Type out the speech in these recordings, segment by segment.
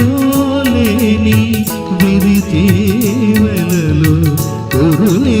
విడిపోలేని విరితేవలలో పొరులే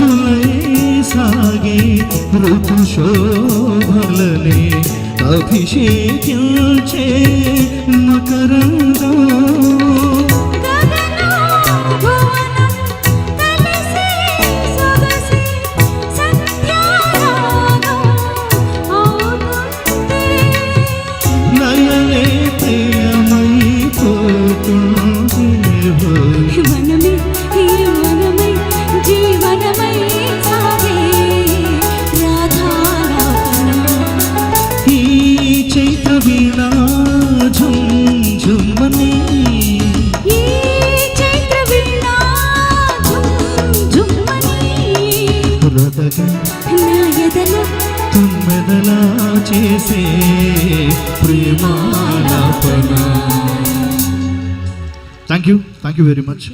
అడుగులై సాగే ఋతుశోభలనే అభిషేకించే మకరంగా కదగా తుమ్మెదలా చేసే ప్రేమాలాపన thank you thank you very much